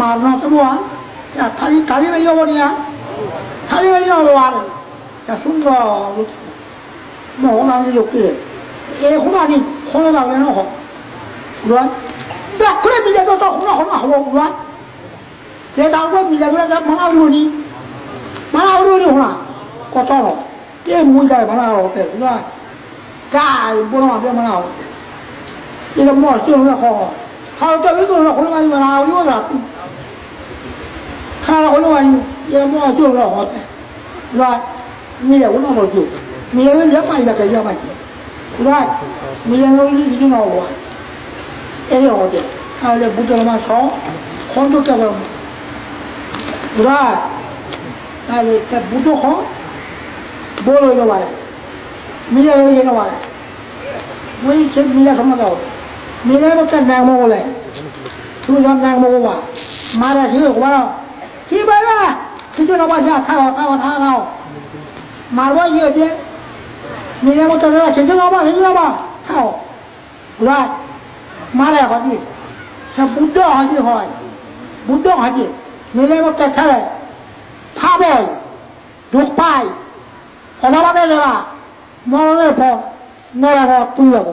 marno semua. Ya, tadi tadi beliau punya, tadi beliau keluar. Ya, sungguh, mau orang itu kiri. Eh, kuna ni, kuna dah kena kok. Luan, dah kena bila tu tak kuna kuna kau luan. Dia dah kena bila kena tak mana uru ni, mana uru ni kuna, kau tahu. Dia muda mana uru tu, luan. Dah, bukan dia mana uru. Ini semua sih kuna kau. Kalau tak begitu kuna kuna mana uru ni. 나 우리니? 뭐나 우리니, 호나. 꼬토로. 얘 문제 뭐나 어때? 그래? 자, 뭐나, 뭐나 어때? 이거 뭐, 쓰는 거, 하루 때 왜도 나 홀로 가지고 나 우리 오라. 하나 홀로 가지고 얘 뭐, 좀 나, 어때? 그래? 미래 홀로 뭐 줘. 미래는 몇 마리 밖에 몇 마리. 그래? 미래는 우리 이리 나오고. 애리 어디? 하루에 무더러만 서, 혼도 깨버려. 그래? 나를 때 무더허? 뭘 잃어와야? 미래 여기 잃어와야? 왜 이렇게 미래 가만 미래부터 내 먹을래? 두전 내 먹어봐. 말해, 지금 고마워. কি পাইবা কিছু নবাসে আঠা হতা কথা নাও মারব ইয়ে দিয়ে নিরামত কিছু নবা কিছু নবা খাও। গুলাই মারে হজি সে বুদ্ধ হজি হয়। বুদ্ধ হজি নিরামত খেলে। খাবে। দুঃখ পায়। অনাবাদে যারা মরণের পর নড়ারা তুই যাব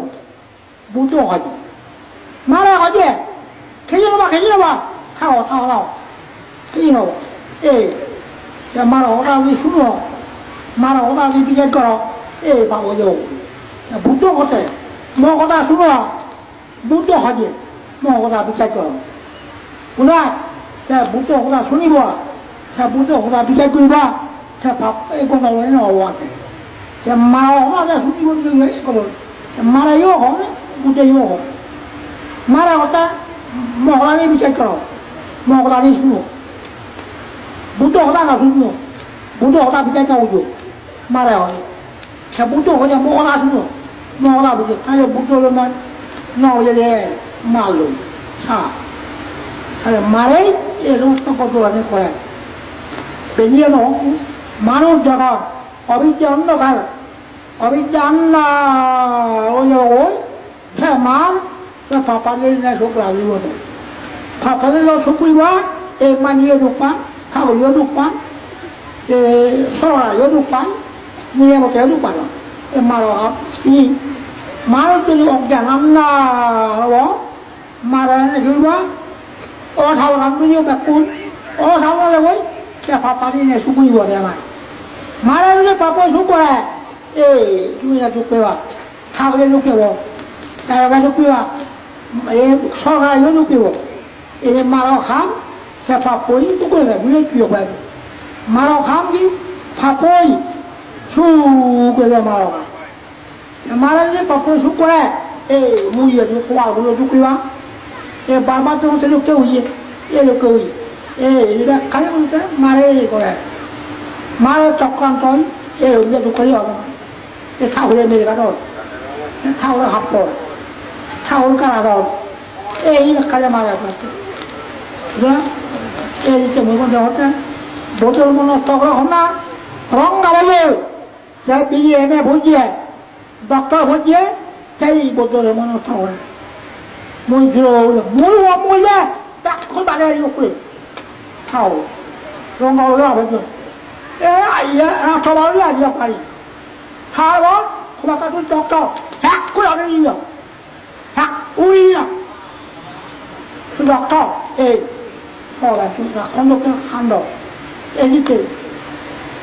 বুদ্ধ হজি মারে হজি খেয়ে নেবা খেয়ে নেবা খাও খাও খাও। 你哦，哎，这马老大为什么？马老大为比较高，哎，把我有，那不多好的，毛老大说了，不多好的，毛老大比较高，不然，这不多好的，说你不，这不多好的比较贵吧，这把哎，光到人了我，这马老大在说你不这个一个，这马来有好呢，不得有好，马老大毛老大比较高，毛老大你说。বুটো হলা না শুনো বুটো হলা বিচাই না উজো মারা হয় সে বুটো হলে মো হলা শুনো মো হলা বুঝে তাহলে বুটো হলো নয় না হলে যে মারল হ্যাঁ তাহলে মারেই এ সমস্ত কত আগে করে বেরিয়ে নো মানুষ জগৎ অবিদ্যা অন্ধকার অবিদ্যা অন্না ওই ওই সে মার ফাপালে না শোক রাজিব ফাপালে লোক শুকুইবা এ মানিয়ে রূপা খাওয়াই অনুক পান সরাই অনুক পান নিয়ামতে অনুক পান মারো আপনি মারো যদি অজ্ঞান আন্না হব মারা ধরবা ও খাওয়া নাম বুঝিও ব্যাকুল ও খাওয়া যাবই চেপা পানি নিয়ে শুকুই বলে আমার মারা যদি পাপ শুকুয়া এই তুমি না চুপ পেবা খাওয়ালে লুকেব তার কাছে পেবা এ সরকার লুকেব এনে মারো খাম แต่ฝาปุ๋ยทุกคนเลยไม่ได้เกี่ยวไปมาเราคำนี้ฝาปุ๋ยสู้กันเลยมาเราแต่มาเราเนี่ยฝาปุ๋ยสู้กันเอ้มูเยนี่ขวากูรู้ทุกอย่างเอ้บามาตรงเสลูกเจ้าอีเอ้ลูกเอ้ยเอ้ยนะใครมันจะมาเรื่อยก็ได้มาเราจับกันตอนเอ้เนี่ยทุกคนยอมเอ้เท่าเรียนนี่กันโดนเท่าเราหับโดนเท่ากันเราเอ้ยนะใครมาแล้วกันนะ 이에 죽고 와 물어 죽배와 에 말만 좀 저녁 깨우지 에 깨우지 에 이래 가려면 돼 말해 이거야 말을 적한 돈, 예, 음료 두꺼리 하고, 예, 타올에 내려가도, 예, 타올을 합고, 타올 깔아도, 예, 이렇게 가려 말이야, 그랬지. 그래? 예, 이렇게 물건 저 어때? 못 얼마나 떡으로 혼나? 그런 가발을, 제 비기엠에 보지, 덕터 보지, 제이 못 얼마나 타올. 뭐, 들어오려, 뭘 와, 몰래! 딱, 그걸 말해야 이거 그래. 타올. 그런 거 올라가보죠. 에, 아이야, 아, 도망이 아니야, 빨리. 하고, 도망가서 쪽쪽, 약, 그러는 이유. 약, 우이야. 그 doctor, 에, 뭐 后来就把看到跟看到，也就给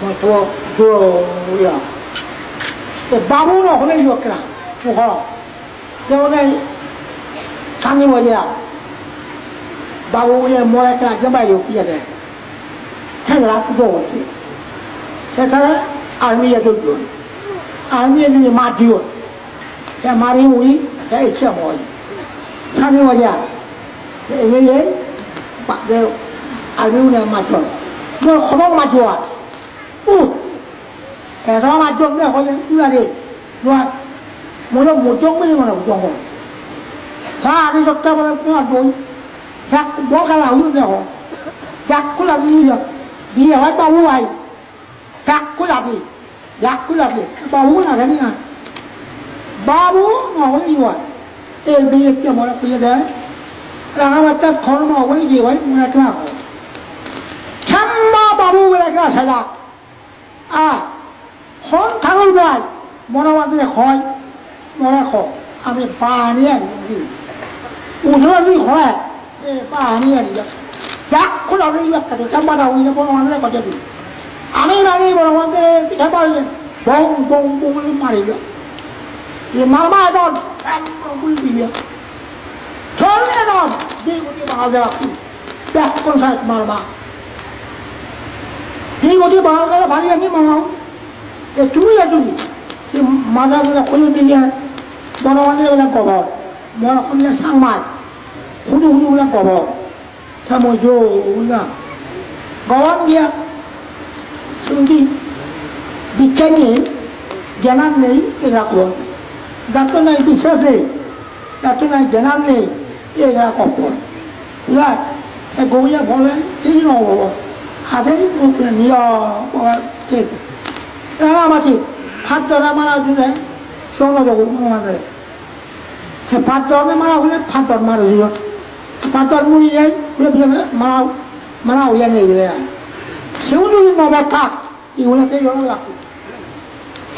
我多多呀，这巴布罗后来就给了，不好，然后呢，看见我呀，巴布罗莫来给他买油皮的，他给他不做问题，他他阿米也就做，阿米也就马丢，他马丢我，他一切没有，看见我呀，因为。Pak Geo, Aruna Major. No, Khomong Major. Uh, Kera Major ni aku yang tu ada. Luat, mula mujung ni mana mujung. Ha, ni doktor mana pun ada. Jak, dua kali aku ni aku. Jak kulah ni dia. Dia awak tahu ai. Jak kulah ni. Jak kulah ni. Tahu nak ni kan? Babu, ngawal iwan. Tebik yang mana punya dah. রাঙামাত্রা ধর্ম ওই যে ওই মনে রাখো শ্যাম্মা বাবু বলে একটা সাজা আর হন ঠাকুর ভাই মনে মাত্রে হয়, মনে খ আমি পা আনিয়ে আনি উঠে তুই হয়, এ পা আনিয়ে আনি যাক খুব আমি একটা শ্যাম্মা দাও মনে মাত্রে কথা আমি নানি মনে মাত্রে পিঠা পাইলে বং বং বং মারি গেল মামা এখন দিয়ে চলে না কোন সাহেব মারমা দিগুটি বাঙাল গেলে ভারী আমি মানাও এ তুমি তুমি? মাথা বলে খুলে দিয়ে মানুষের বলে কবর, বড় খুলে সাংমাই। হুদু হুদু বলে কবর। সাময় জো না গবান গিয়া শুনছি দীক্ষা নেই জ্ঞান নেই এরকম ডাক্তার নাই, বিশ্বাস নেই। ডাক্তার নাই জ্ঞান নেই। এরা কখন right গৌরিয়া বলেন এই নব হাতে মুখে নিয় ঠিক রামাছি হাত ধরা মারা দিলে সৌন জগৎ মারে সে পাঁচ ধরনের মারা হলে পাঁচ ধর মারা দিও পাঁচ ধর মুড়ি নেই মারা মারা হইয়া নেই বলে। সেও যদি নব থাক এগুলো রাখো?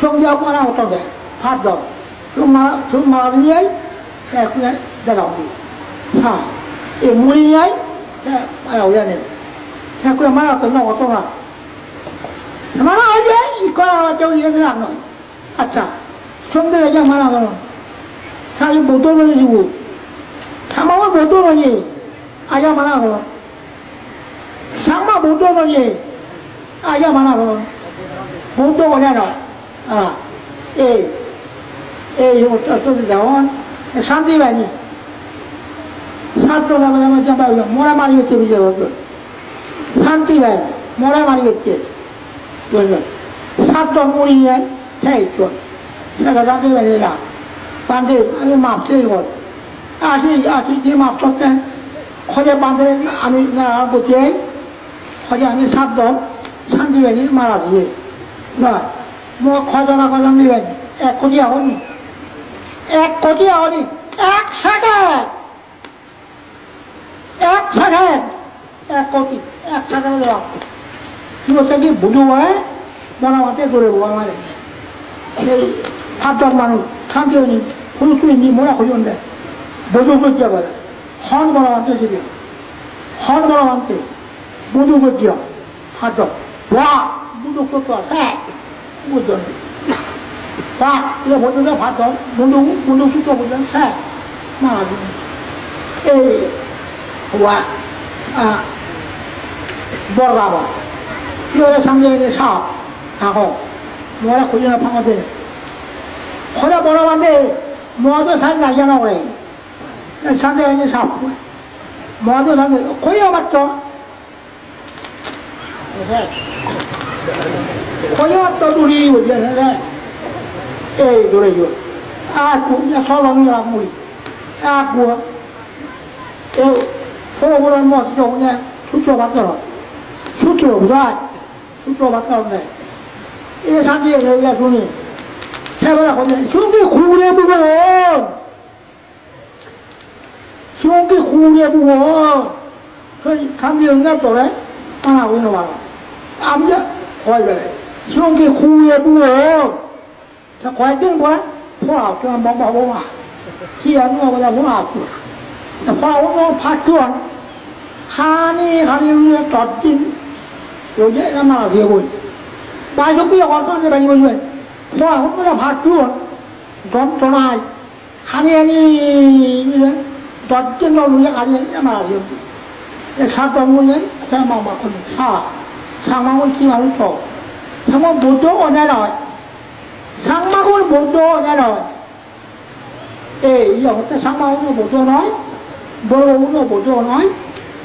সঙ্গে মারা হতো দেয় পাঁচ ধর। মারা মারা দিয়ে এখন দেখাও 哈，也没人，他哎呀，呢，他干嘛要跟那我说啊？他妈的，一个就一个人了，啊操，兄弟干嘛了？他又不多了就，他妈我不多了你，啊干嘛了？他妈不多了你，啊干嘛了？不多我那了，啊，哎，哎，我这都是讲，上帝吧你。মোড়া মারি হচ্ছে বিজয় ভদ্র শান্তি ভাই মোড়া মারি হচ্ছে বুঝলেন? ছাত্র মুড়ি নেয় সেই চল। সেটা জানতে পারি আমি মাপ আসি যে মাপ করতেন খোঁজে বাঁধে আমি বসে খোঁজে আমি ছাত্র, শান্তি বাহিনী মারা দিয়ে। না মই খজনা খজন দিবেন এক কোটি আহনি এক কোটি আহনি এক সেকেন্ড এক সেকেন্ড এক কোটি এক সেকেন্ড দেওয়া কি বলছে কি, বুঝু হয়? মনে মাতে করে আমার। সেই সাতজন মানুষ, শান্তি হয়নি, কোনো চুই নি মোড়া খুঁজন দেয় বুঝু করতে পারে হন মানতে শিখে হন মানতে বুঝু করতে সাতজন ওয়া বুঝু করতে হ্যাঁ বুঝলেন তা এটা বলতে ভাত বন্ধু বন্ধু সুতো বুঝলেন হ্যাঁ? মারা এই ওয়া বড় 이거를 상대에게 사, 하고, 뭐라 구전을 파고들. 허라 뭐라 왔는데, 뭐도 산 날잖아, 그래. 상대에게 사, 뭐도 산, 고야 맞죠? 고야 또 둘이 오잖아, 에이, 노래 줘. 아, 구야 서방이라 무리. 아, 구야. 에, 호흡을 뭐, 저, 그냥, 수초 받더라. 숙교가 숙교밖에 없 네. 이게 자기의 여기가 손이 세번을 건 네. 형제 고구려 부 분! 형제 고구려 부 분! 그 감기 응답도 래? 하나 오너와 암자 고아이 래. 형제 고구려 부 분! 자, 고아이든 뭐 야? 포 아, 그냥 뭔가 뭐 가. 기한 뭐보다 포 아. 포아 오면 파트 원. 하 니, 하 니, 우리가 덮진 有些他妈结婚，大家不要光看这白银水，我我们要爬住，装装来，喊你你人，到见到路上喊你他妈结婚，那啥装不人，他妈妈可能差，他妈我起码会跑，他妈不多我那来，他妈我不多我那来，哎，有这他妈我不多来，不我不多来，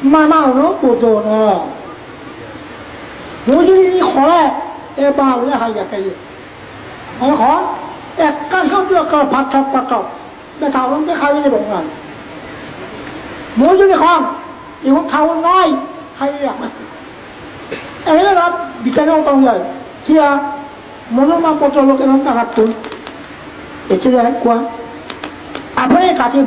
妈妈我不多来。হুজুরি খড়ে এ বাংলা হাইয়া কাইয়ে এখন একটা সঙ্গে একটা ভাত থাক পাঠাও না খাওয়ানকে খাবি দেবো না মজুরি খান এখন খাওয়ান নাই খাই রাখা এখানে রাত বিচারেও পাওয়া যায়। কিয়া? মনোমা পত্র লোকের টাকা তুল এতে যায়? কোয়া? আপনার কাছে